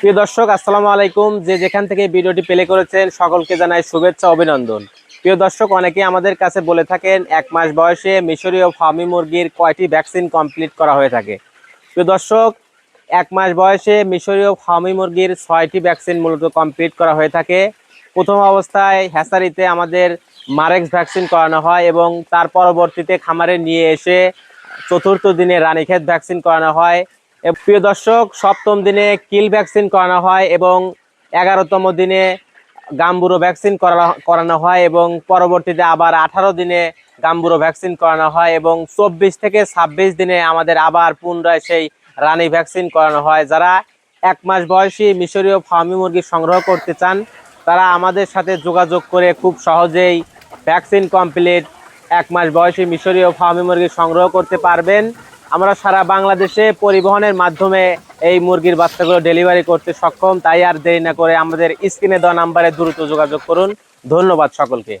প্রিয় দর্শক, আসসালামু আলাইকুম। যে যেখান থেকে ভিডিওটি প্লে করেছেন, সকলকে জানাই শুভেচ্ছা, অভিনন্দন। প্রিয় দর্শক, অনেকেই আমাদের কাছে বলে থাকেন, এক মাস বয়সে মিশরীয় ফার্মি মুরগির কয়টি ভ্যাকসিন কমপ্লিট করা হয়ে থাকে। প্রিয় দর্শক, এক মাস বয়সে মিশরীয় ফার্মি মুরগির ছয়টি ভ্যাকসিন মূলত কমপ্লিট করা হয়ে থাকে। প্রথম অবস্থায় হ্যাসারিতে আমাদের মারেক্স ভ্যাকসিন করানো হয় এবং তার পরবর্তীতে খামারে নিয়ে এসে চতুর্থ দিনে রানীক্ষেত ভ্যাকসিন করানো হয়। প্রিয় দর্শক, সপ্তম দিনে কিল ভ্যাকসিন করানো হয় এবং এগারোতম দিনে গাম্বুরো ভ্যাকসিন করা- করানো হয় এবং পরবর্তীতে আবার আঠারো দিনে গাম্বুরো ভ্যাকসিন করানো হয় এবং চব্বিশ থেকে ছাব্বিশ দিনে আমাদের আবার পুনরায় সেই রানী ভ্যাকসিন করানো হয়। যারা এক মাস বয়সী মিশরীয় ফার্মি মুরগি সংগ্রহ করতে চান, তারা আমাদের সাথে যোগাযোগ করে খুব সহজেই ভ্যাকসিন কমপ্লিট এক মাস বয়সী মিশরীয় ফার্মি মুরগি সংগ্রহ করতে পারবেন। আমরা সারা বাংলাদেশে পরিবহনের মাধ্যমে এই মুরগির বাচ্চাগুলো ডেলিভারি করতে সক্ষম, তাই আর দেরি না করে আমাদের স্ক্রিনে দেওয়া নাম্বারে দ্রুত যোগাযোগ করুন। ধন্যবাদ সকলকে।